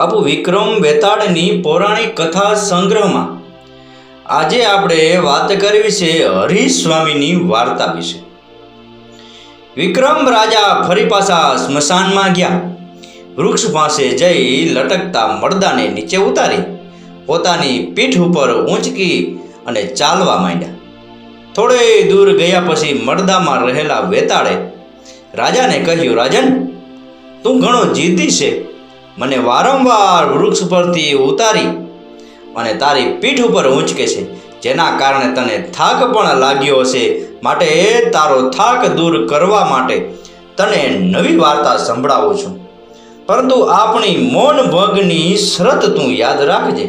બાપુ વિક્રમ વેતાળની પૌરાણિક કથા સંગ્રહમાં. આજે આપણે વાત કરવી છે હરીશ સ્વામીની વાર્તા વિશે. વિક્રમ રાજા ફરી પાછા સ્મશાનમાં ગયા. વૃક્ષ પાસે જઈ લટકતા મરદાને નીચે ઉતારી, પોતાની પીઠ ઉપર ઊંચકી અને ચાલવા માંડ્યા. થોડે દૂર ગયા પછી મરદામાં રહેલા વેતાળે રાજાને કહ્યું, રાજન, તું ઘણો જીદી છે. મને વારંવાર વૃક્ષ પરથી ઉતારી અને તારી પીઠ ઉપર ઊંચકે છે, જેના કારણે તને થાક પણ લાગ્યો હશે. માટે તારો થાક દૂર કરવા માટે તને નવી વાર્તા સંભળાવું છું. પરંતુ આપણી મૌન ભગની શરત તું યાદ રાખજે.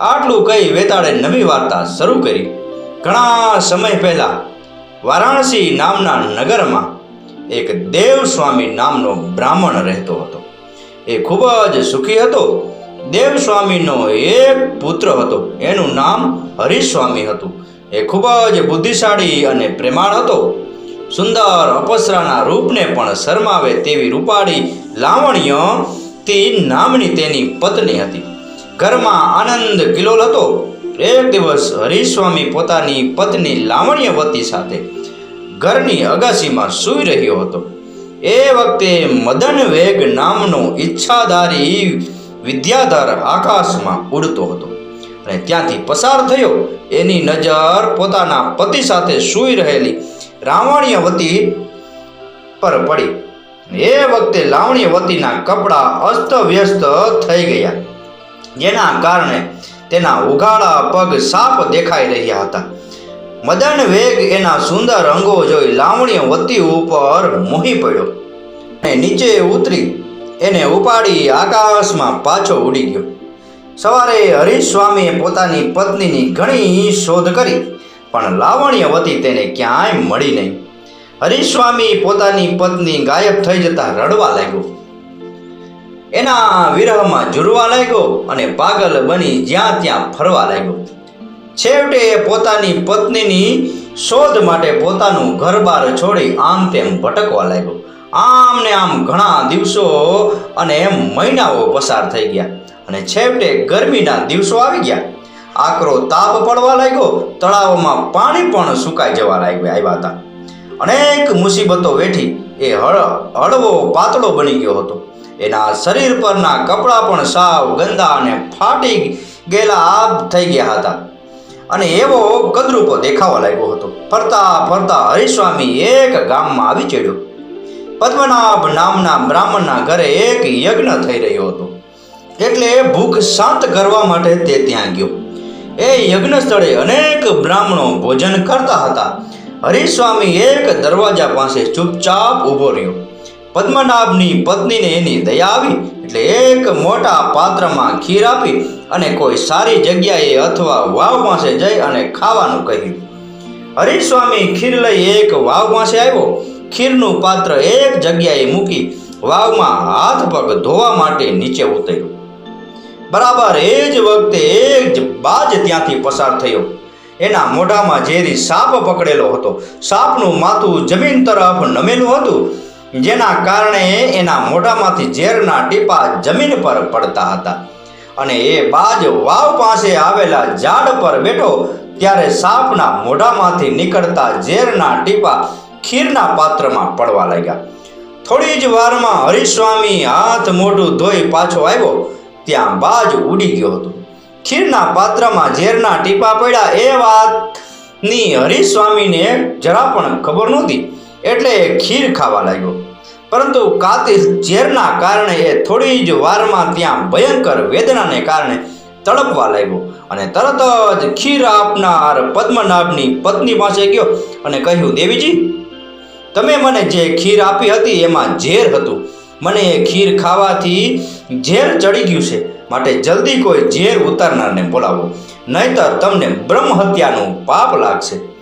આટલું કહી વેતાળે નવી વાર્તા શરૂ કરી. ઘણા સમય પહેલા વારાણસી નામના નગરમાં એક દેવ સ્વામી નામનો બ્રાહ્મણ રહેતો હતો. એ ખૂબ જ સુખી હતો. દેવ સ્વામીનો એક પુત્ર હતો. એનું નામ હરીશસ્વામી હતું. એ ખૂબ જ બુદ્ધિશાળી અને પ્રેમાળ હતો. સુંદર અપસરાના રૂપને પણ શરમાવે તેવી રૂપાળી લાવણ્યથી નામની તેની પત્ની હતી. ઘરમાં આનંદ કિલોલ હતો. એક દિવસ હરિસ્વામી પોતાની પત્ની લાવણ્યવતી સાથે ઘરની અગાસીમાં સૂઈ રહ્યો હતો. એ વખતે મદન વેગ નામનો ઈચ્છાધારી વિદ્યાધર આકાશમાં ઉડતો હતો. અને ત્યાંથી પસાર થયો. એની નજર પોતાના પતિ સાથે સૂઈ રહેલી રાવણ્યવતી પર પડી. એ વખતે લાવણ્યવતીના કપડાં અસ્તવ્યસ્ત થઈ ગયા. જેના કારણે તેના ઉઘાડા પગ સાપ દેખાઈ રહ્યા હતા. મદન વેગ એના સુંદર અંગો જોઈ લાવણ્યવતી ઉપર મોહી પડ્યો. અને નીચે ઉતરી એને ઉપાડી આકાશમાં પાછો ઉડી ગયો. સવારે હરીશ સ્વામીએ પોતાની પત્નીની ઘણી શોધ કરી, પણ લાવણ્યવતી તેને ક્યાંય મળી નહીં. હરીશ સ્વામી પોતાની પત્ની ગાયબ થઈ જતા રડવા લાગ્યો. એના વિરહમાં ઝૂરવા લાગ્યો અને પાગલ બની જ્યાં ત્યાં ફરવા લાગ્યો. છેવટે એ પોતાની પત્નીની શોધ માટે પોતાનું ઘરબાર છોડી આમ તેમ ભટકવા લાગ્યો. આમ ને આમ ઘણા દિવસો અને મહિનાઓ પસાર થઈ ગયા અને છેવટે ગરમીના દિવસો આવી ગયા. આકરો તાપ પડવા લાગ્યો, તળાવોમાં પાણી પણ સુકાઈ જવા લાગ્યા આવ્યા હતા. અનેક મુસીબતો વેઠી એ હળ, હળવો પાતળો બની ગયો હતો. એના શરીર પરના કપડાં પણ સાવ ગંદા અને ફાટી ગયેલા આબ થઈ ગયા હતા. અને એવો કદરૂપો દેખાવા લાગ્યો હતો. ફરતા ફરતા હરિસ્વામી એક ગામમાં આવી ચડ્યો. પદ્મનાભ નામના બ્રાહ્મણના ઘરે એક યજ્ઞ થઈ રહ્યો હતો. એટલે ભૂખ શાંત કરવા માટે તે ત્યાં ગયો. એ યજ્ઞ સ્થળે અનેક બ્રાહ્મણો ભોજન કરતા હતા. હરિસ્વામી એક દરવાજા પાસે ચૂપચાપ ઊભો રહ્યો. પદ્મનાભની પત્નીને એની દયા આવી એટલે એક મોટા પાત્રમાં ખીર આપી અને કોઈ સારી જગ્યાએ અથવા વાવ પાસે જઈ અને ખાવાનું કહ્યું. હરિસ્વામી ખીર લઈ એક વાવ પાસે આવ્યો. ખીરનું પાત્ર એક જગ્યાએ મૂકી વાવમાં હાથ પગ ધોવા માટે નીચે ઉતર્યો. બરાબર એ જ વખતે એક જ બાજ ત્યાંથી પસાર થયો. એના મોઢામાં ઝેરી સાપ પકડેલો હતો. સાપનું માથું જમીન તરફ નમેલું હતું. જેના કારણે એના મોઢામાંથી ઝેરના ટીપા જમીન પર પડતા હતા. અને એ બાજ વાવ પાસે આવેલા ઝાડ પર બેઠો ત્યારે સાપના મોઢામાંથી નીકળતા ઝેરના ટીપા ખીરના પાત્રમાં પડવા લાગ્યા. થોડી જ વારમાં હરિસ્વામી હાથ મોઢું ધોઈ પાછો આવ્યો, ત્યાં બાજ ઉડી ગયો હતો. ખીરના પાત્રમાં ઝેરના ટીપા પડ્યા એ વાતની હરિસ્વામીને જરા પણ ખબર નહોતી. એટલે એ ખીર ખાવા લાગ્યો. પરંતુ કાતિલ ઝેરના કારણે એ થોડી જ વારમાં ત્યાં ભયંકર વેદનાને કારણે તડપવા લાગ્યો અને તરત જ ખીર આપનાર પદ્મનાભની પત્ની પાસે ગયો અને કહ્યું, દેવીજી, તમે મને જે ખીર આપી હતી એમાં ઝેર હતું. મને એ ખીર ખાવાથી ઝેર ચડી ગયું છે. માટે જલ્દી કોઈ ઝેર ઉતારનારને બોલાવો. નહીતર તમને બ્રહ્મ હત્યાનું પાપ લાગશે.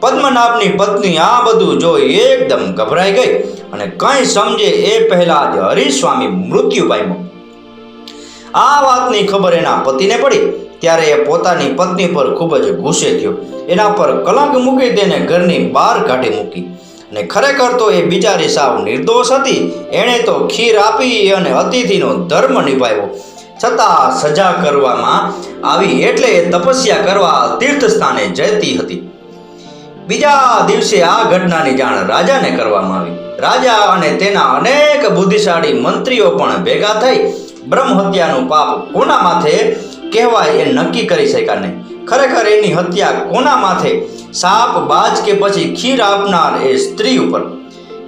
પદ્મનાભની પત્ની આ બધું જોઈ એકદમ ગભરાઈ ગઈ અને કંઈ સમજે એ પહેલા જ હરિસ્વામી મૃત્યુ પામ્યો. આ વાતની ખબર એના પતિને પડી. ત્યારે એ પોતાની પત્ની પર ખૂબ જ ગુસ્સે થયો. એના પર કલંક મૂકી તેને ઘરની બહાર કાઢી મૂકી. ને ખરેખર તો એ બિચારી સાવ નિર્દોષ હતી. એણે તો ખીર આપી અને અતિથિનો ધર્મ નિભાવ્યો. છતાં સજા કરવામાં આવી એટલે એ તપસ્યા કરવા તીર્થ સ્થાને જતી હતી. બીજા દિવસે આ ઘટનાની જાણ રાજાને કરવામાં આવી. રાજા અને તેના અનેક બુદ્ધિશાળી મંત્રીઓ પણ ભેગા થઈ બ્રહ્મ હત્યાનું પાપ કોના માથે કહેવાય એ નક્કી કરી શક્યા નહીં. ખરેખર એની હત્યા કોના માથે? સાપ, બાજ કે પછી ખીર આપનાર એ સ્ત્રી ઉપર.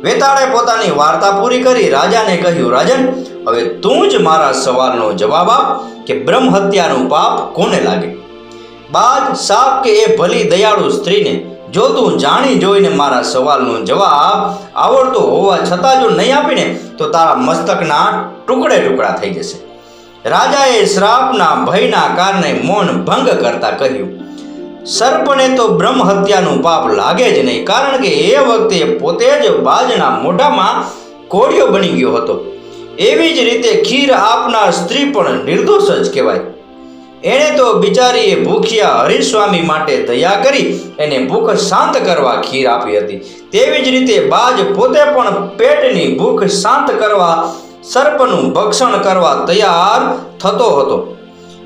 વેતાળે પોતાની વાર્તા પૂરી કરી રાજાને કહ્યું, રાજન, હવે તું જ મારા સવાલનો જવાબ આપ કે બ્રહ્મ હત્યાનું પાપ કોને લાગે? બાજ, સાપ કે એ ભલી દયાળુ સ્ત્રીને જો તું જાણી જોઈને મારા સવાલનો જવાબ આવડતો હોવા છતાં જો નહીં આપીને, તો તારા મસ્તકના ટુકડે ટુકડા થઈ જશે. રાજાએ શ્રાપના ભયના કારણે મૌન ભંગ કરતા કહ્યું, સર્પને તો બ્રહ્મ હત્યાનું પાપ લાગે જ નહીં, કારણ કે એ વખતે પોતે જ બાજના મોઢામાં કોળિયો બની ગયો હતો. એવી જ રીતે ખીર આપનાર સ્ત્રી પણ નિર્દોષ જ કહેવાય. એણે તો બિચારીએ ભૂખ્યા હરિસ્વામી માટે દયા કરી એને ભૂખ શાંત કરવા ખીર આપી હતી. તેવી જ રીતે બાજ પોતે પણ પેટની ભૂખ શાંત કરવા, સર્પનું ભક્ષણ કરવા તૈયાર થતો હતો.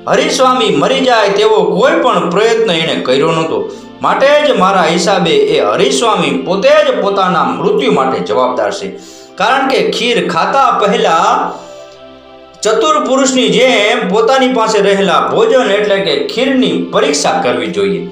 હરિસ્વામી મરી જાય તેવો કોઈ પણ પ્રયત્ન એણે કર્યો નહોતો. માટે જ મારા હિસાબે એ હરિસ્વામી પોતે જ પોતાના મૃત્યુ માટે જવાબદાર છે. કારણ કે ખીર ખાતા પહેલા ચતુર પુરુષની જેમ પોતાની પાસે રહેલા ભોજન એટલે કે ખીરની પરીક્ષા કરવી જોઈએ.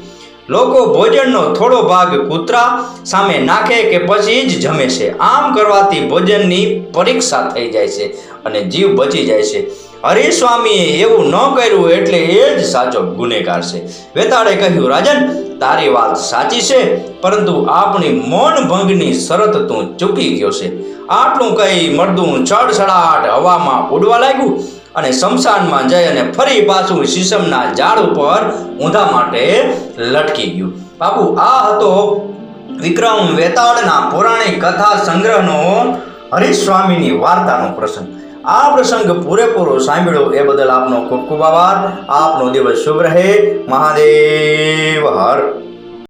લોકો ભોજનનો થોડો ભાગ કૂતરા સામે નાખે કે પછી જ જમે છે. આમ કરવાથી ભોજનની પરીક્ષા થઈ જાય છે અને જીવ બચી જાય છે. હરિસ્વામીએ એવું ન કર્યું એટલે એ જ સાચો ગુનેગાર છે. વેતાળે કહ્યું, રાજન, તારી વાત સાચી છે, પરંતુ આપણી મૌન ભંગની શરત તું ચૂકી ગયો છે. આટલું કહી મળદું ચડસડાટ હવામાં ઉડવા લાગ્યું અને શમશાનમાં જઈ અને ફરી પાછું શીશમના ઝાડ ઉપર ઊંધા માટે લટકી ગયું. બાપુ, આ હતો વિક્રમ વેતાળના પૌરાણિક કથા સંગ્રહનો હરીશસ્વામીની વાર્તાનો પ્રસંગ. આ પ્રસંગ પૂરેપૂરો સાંભળ્યો એ બદલ આપનો ખૂબ ખૂબ આભાર. આપનો દિવસ શુભ રહે. મહાદેવ. હર.